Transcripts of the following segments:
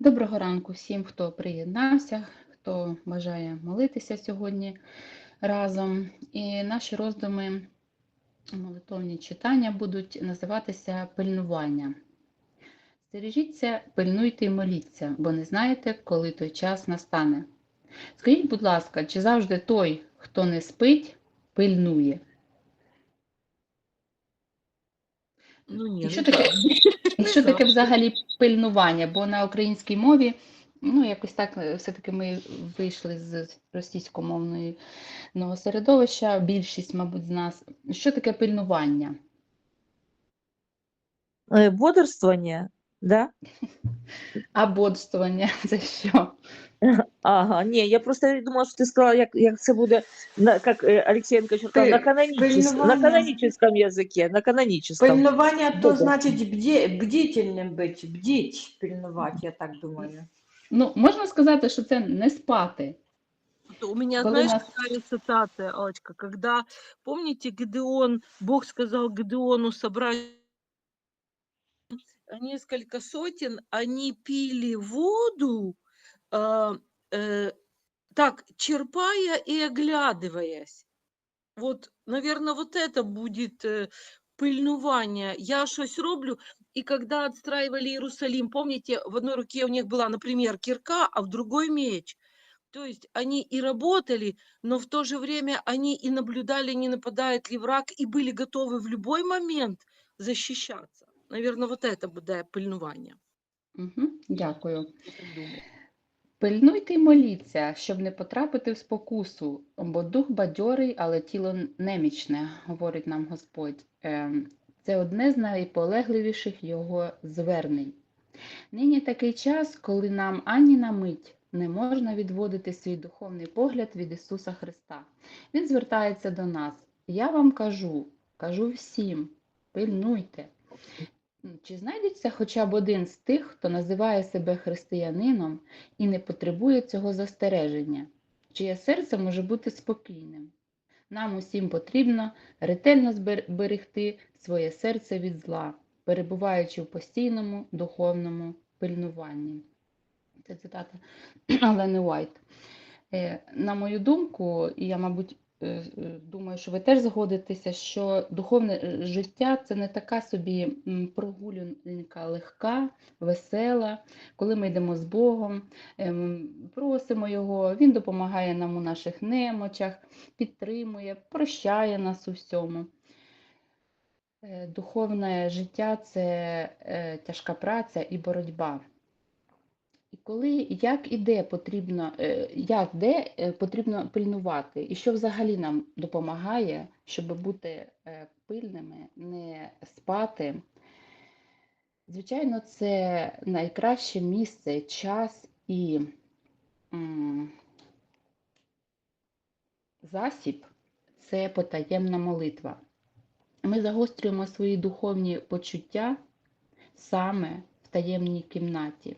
Доброго ранку всім, хто приєднався, хто бажає молитися сьогодні разом. І наші роздуми, молитовні читання будуть називатися пильнування. Стережіться, пильнуйте і моліться, бо не знаєте, коли той час настане. Скажіть, будь ласка, чи завжди той, хто не спить, пильнує? Ну ні, І що таке, що таке взагалі пильнування? Бо на українській мові, ну якось так е, все-таки ми вийшли з російськомовного середовища, більшість, мабуть, з нас. Що таке пильнування? Е, Бодрствування, да? А бодствування це що? Ага, ні, я просто думала, що ти сказала, як, як це буде, на, як е, Алексеєнко ще сказав, на, Пи- канонічес, на пильнування. канонічному язикі, на канонічному. Пильнування то Добре. значить бді, бдительним бути, бдіть, пильнувати, я так думаю. Ну, можна сказати, що це не спати. У меня, Коли знаешь, нас- какая цитата, Алочка, когда, помните, Гедеон, Бог сказал Гедеону собрать несколько сотен, они пили воду, а, э, так, черпая и оглядываясь. Вот, наверное, вот это будет э, пильнування. Я щось роблю, и когда отстраивали Иерусалим, помните, в одной руке у них была, например, кирка, а в другой меч. То есть они и работали, но в то же время они и наблюдали, не нападает ли враг, и были готовы в любой момент защищаться. Наверное, вот это буде пильнування. Угу, дякую. Пильнуйте й моліться, щоб не потрапити в спокусу, бо дух бадьорий, але тіло немічне, говорить нам Господь. Ем, Це одне з найполегливіших його звернень. Нині такий час, коли нам ані на мить не можна відводити свій духовний погляд від Ісуса Христа. Він звертається до нас. Я вам кажу, кажу всім, пильнуйте. Чи знайдеться хоча б один з тих, хто називає себе християнином і не потребує цього застереження, чиє серце може бути спокійним? Нам усім потрібно ретельно зберегти своє серце від зла, перебуваючи в постійному духовному пильнуванні. Це цитата Алени Уайт. Е, На мою думку, і я, мабуть, думаю, що ви теж згодитеся, що духовне е, життя це не така собі прогулянка легка, весела, коли ми йдемо з Богом, ем, просимо Його, Він допомагає нам у наших немочах, підтримує, прощає нас у всьому. Е, Духовне життя це е, тяжка праця і боротьба. І коли, як і де потрібно, е, як де е, потрібно пильнувати, і що взагалі нам допомагає, щоб бути е, пильними, не спати. Звичайно, це найкраще місце, час і засіб це потаємна молитва. Ми загострюємо свої духовні почуття саме в таємній кімнаті.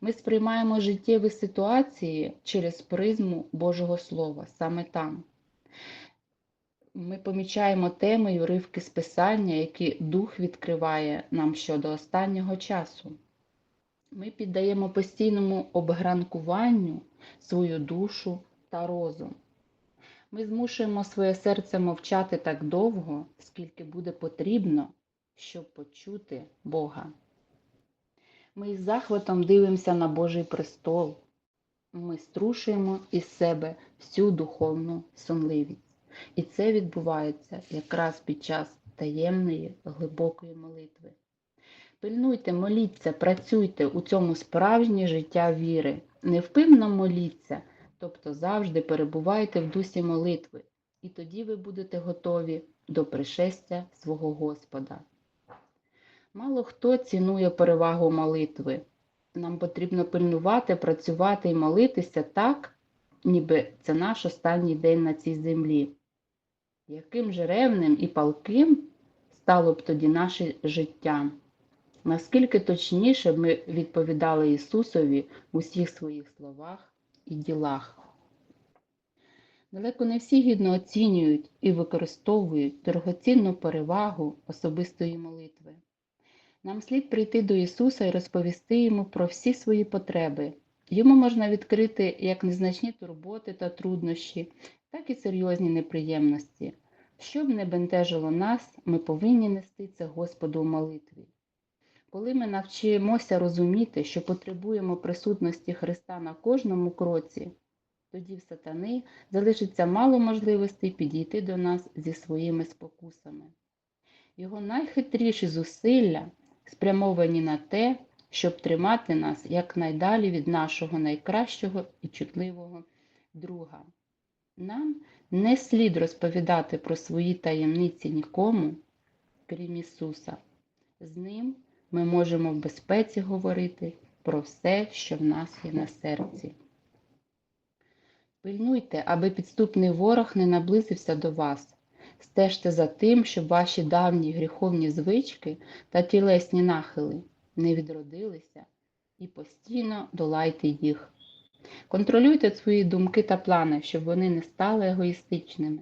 Ми сприймаємо життєві ситуації через призму Божого Слова, саме там. Ми помічаємо теми й уривки з Писання, які Дух відкриває нам щодо останнього часу. Ми піддаємо постійному обгранкуванню свою душу та розум. Ми змушуємо своє серце мовчати так довго, скільки буде потрібно, щоб почути Бога. Ми із захватом дивимося на Божий престол. Ми струшуємо із себе всю духовну сонливість. І це відбувається якраз під час таємної глибокої молитви. Пильнуйте, моліться, працюйте у цьому справжнє життя віри. Невпинно моліться, тобто завжди перебувайте в дусі молитви, і тоді ви будете готові до пришестя свого Господа. Мало хто цінує перевагу молитви. Нам потрібно пильнувати, працювати і молитися так, ніби це наш останній день на цій землі. Яким же ревним і палким стало б тоді наше життя? Наскільки точніше ми відповідали Ісусові в усіх своїх словах і ділах? Далеко не всі гідно оцінюють і використовують дорогоцінну перевагу особистої молитви. Нам слід прийти до Ісуса і розповісти Йому про всі свої потреби. Йому можна відкрити як незначні турботи та труднощі, так і серйозні неприємності. Щоб не бентежило нас, ми повинні нести це Господу в молитві. Коли ми навчимося розуміти, що потребуємо присутності Христа на кожному кроці, тоді в сатани залишиться мало можливостей підійти до нас зі своїми спокусами. Його найхитріші зусилля спрямовані на те, щоб тримати нас якнайдалі від нашого найкращого і чутливого друга. Нам не слід розповідати про свої таємниці нікому, крім Ісуса. З ним ми можемо в безпеці говорити про все, що в нас є на серці. Пильнуйте, аби підступний ворог не наблизився до вас. Стежте за тим, щоб ваші давні гріховні звички та тілесні нахили не відродилися і постійно долайте їх. Контролюйте свої думки та плани, щоб вони не стали егоїстичними.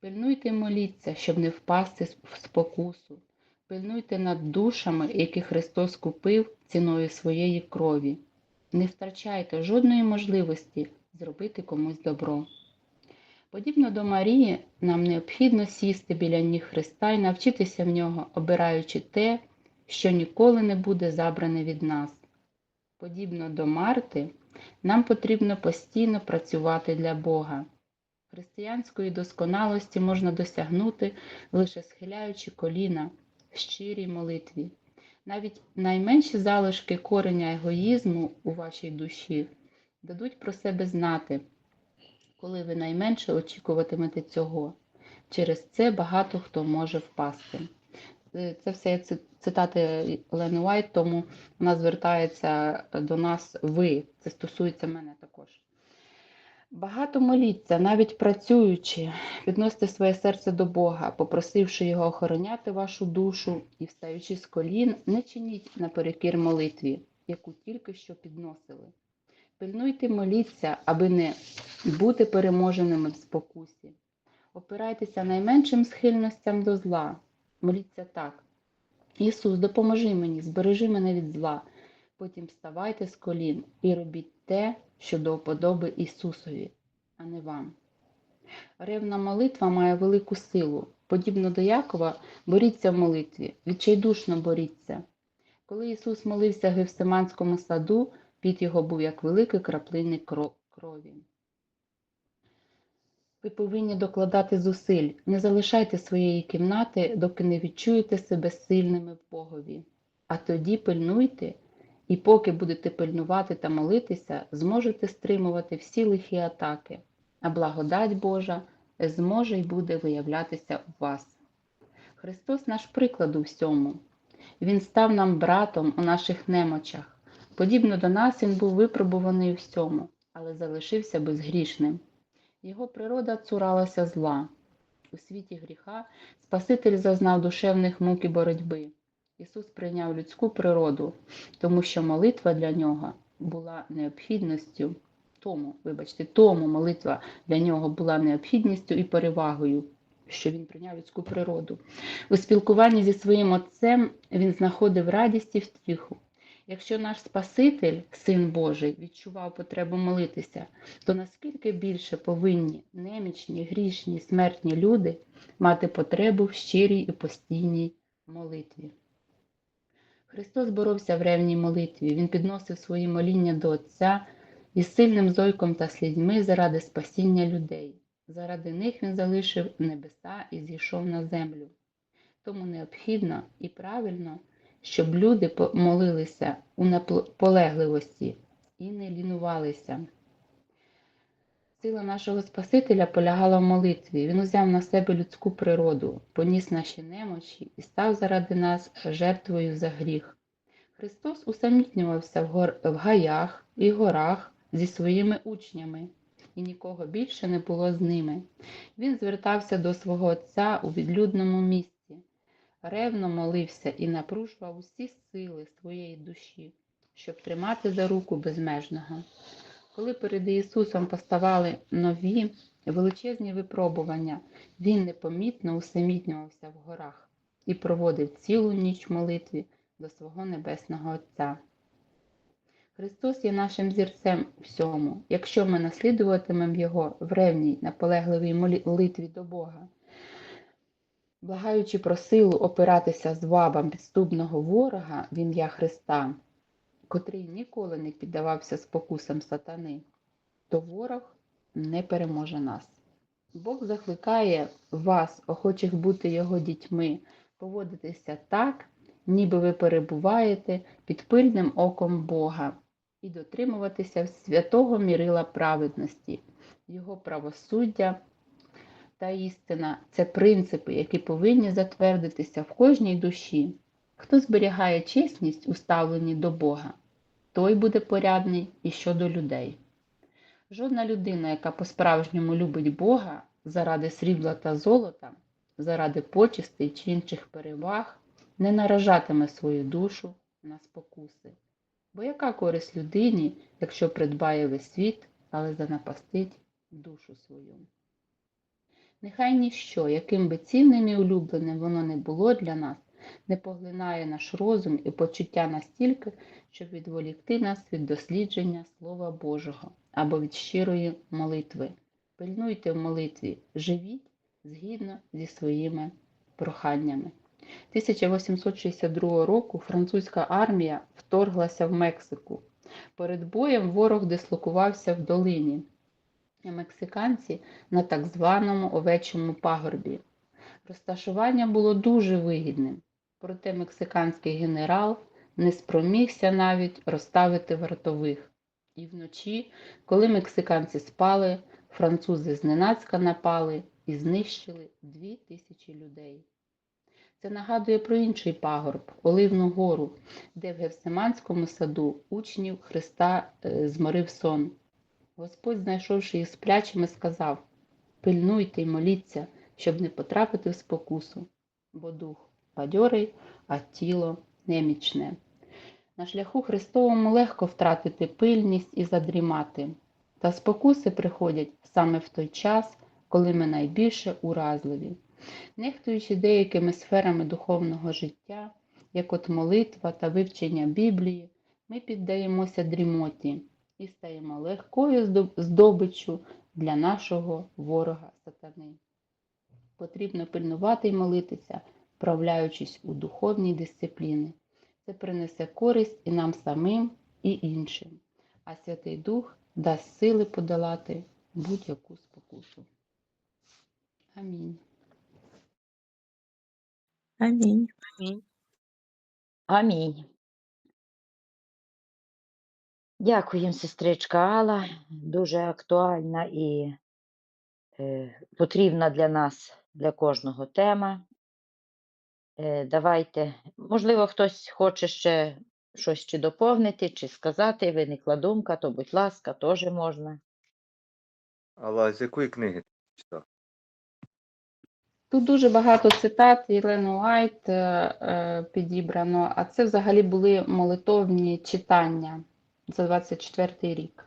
Пильнуйте і моліться, щоб не впасти в спокусу. Пильнуйте над душами, які Христос купив ціною своєї крові. Не втрачайте жодної можливості зробити комусь добро. Подібно до Марії, нам необхідно сісти біля ніг Христа і навчитися в нього, обираючи те, що ніколи не буде забране від нас. Подібно до Марти, нам потрібно постійно працювати для Бога. Християнської досконалості можна досягнути, лише схиляючи коліна в щирій молитві. Навіть найменші залишки кореня егоїзму у вашій душі дадуть про себе знати, коли ви найменше очікуватимете цього. Через це багато хто може впасти. Е, Це все ци- цитати Олени Уайт, тому вона звертається до нас ви. Це стосується мене також. Багато моліться, навіть працюючи, підносите своє серце до Бога, попросивши Його охороняти вашу душу і встаючи з колін, не чиніть наперекір молитві, яку тільки що підносили. Пильнуйте, моліться, аби не бути переможеними в спокусі. Опирайтеся найменшим схильностям до зла. Моліться так. Ісус, допоможи мені, збережи мене від зла. Потім вставайте з колін і робіть те, що до вподоби Ісусові, а не вам. Ревна молитва має велику силу. Подібно до Якова, боріться в молитві, відчайдушно боріться. Коли Ісус молився в Гевсиманському саду, під його був як великий краплинний крові. Ви повинні докладати зусиль. Не залишайте своєї кімнати, доки не відчуєте себе сильними в Богові. А тоді пильнуйте, і поки будете пильнувати та молитися, зможете стримувати всі лихі атаки, а благодать Божа зможе й буде виявлятися у вас. Христос наш приклад у всьому. Він став нам братом у наших немочах. Подібно до нас він був випробуваний всьому, але залишився безгрішним. Його природа цуралася зла. У світі гріха Спаситель зазнав душевних мук і боротьби. Ісус прийняв людську природу, тому що молитва для нього була необхідністю, тому, вибачте, тому молитва для нього була необхідністю і перевагою, що він прийняв людську природу. У спілкуванні зі своїм Отцем він знаходив радість і втіху. Якщо наш Спаситель, Син Божий, відчував потребу молитися, то наскільки більше повинні немічні, грішні, смертні люди мати потребу в щирій і постійній молитві? Христос боровся в ревній молитві, Він підносив свої моління до Отця із сильним зойком та слізьми заради спасіння людей. Заради них Він залишив небеса і зійшов на землю. Тому необхідно і правильно, щоб люди молилися у наполегливості і не лінувалися. Сила нашого Спасителя полягала в молитві. Він узяв на себе людську природу, поніс наші немочі і став заради нас жертвою за гріх. Христос усамітнювався в, гор... в гаях і горах зі своїми учнями, і нікого більше не було з ними. Він звертався до свого Отця у відлюдному місці, ревно молився і напружував усі сили своєї душі, щоб тримати за руку безмежного. Коли перед Ісусом поставали нові величезні випробування, Він непомітно усамітнювався в горах і проводив цілу ніч молитві до свого Небесного Отця. Христос є нашим зірцем всьому, якщо ми наслідуватимемо Його в ревній, наполегливій молитві до Бога, благаючи про силу опиратися звабам підступного ворога в ім'я Христа, котрий ніколи не піддавався спокусам сатани, то ворог не переможе нас. Бог закликає вас, охочих бути Його дітьми, поводитися так, ніби ви перебуваєте під пильним оком Бога, і дотримуватися святого мірила праведності, Його правосуддя та істина це принципи, які повинні затвердитися в кожній душі. Хто зберігає чесність у ставленні до Бога, той буде порядний і щодо людей. Жодна людина, яка по-справжньому любить Бога заради срібла та золота, заради почестей чи інших переваг, не наражатиме свою душу на спокуси. Бо яка користь людині, якщо придбає весь світ, але занапастить душу свою? Нехай ніщо, яким би цінним і улюбленим воно не було для нас, не поглинає наш розум і почуття настільки, щоб відволікти нас від дослідження Слова Божого або від щирої молитви. Пильнуйте в молитві, живіть згідно зі своїми проханнями. 1862 року французька армія вторглася в Мексику. Перед боєм ворог дислокувався в долині, мексиканці на так званому овечому пагорбі. Розташування було дуже вигідним, проте мексиканський генерал не спромігся навіть розставити вартових. І вночі, коли мексиканці спали, французи зненацька напали і знищили дві тисячі людей. Це нагадує про інший пагорб, Оливну гору, де в Гевсиманському саду учнів Христа е, зморив сон. Господь, знайшовши їх сплячими, сказав Пильнуйте й моліться, щоб не потрапити в спокусу, бо дух бадьорий, а тіло немічне. На шляху Христовому легко втратити пильність і задрімати, та спокуси приходять саме в той час, коли ми найбільше уразливі. Нехтуючи деякими сферами духовного життя, як от молитва та вивчення Біблії, ми піддаємося дрімоті і стаємо легкою здобиччю для нашого ворога сатани. Потрібно пильнувати і молитися, вправляючись у духовній дисципліни. Це принесе користь і нам самим, і іншим, а Святий Дух дасть сили подолати будь-яку спокусу. Амінь. Амінь. Амінь. Дякуємо, сестричка Алла. Дуже актуальна і е, потрібна для нас, для кожного тема. Е, давайте, можливо, хтось хоче ще щось чи доповнити, чи сказати, виникла думка, то, будь ласка, теж можна. Але з якої книги ти читав? Тут дуже багато цитат Єлени Уайт е, е, підібрано, а це взагалі були молитовні читання за 24 рік.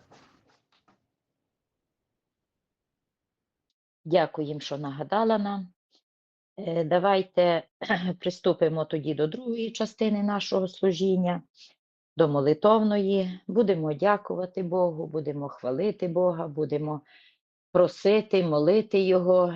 Дякуємо, що нагадала нам. Е, Давайте приступимо тоді до другої частини нашого служіння, до молитовної. Будемо дякувати Богу, будемо хвалити Бога, будемо просити, молити Його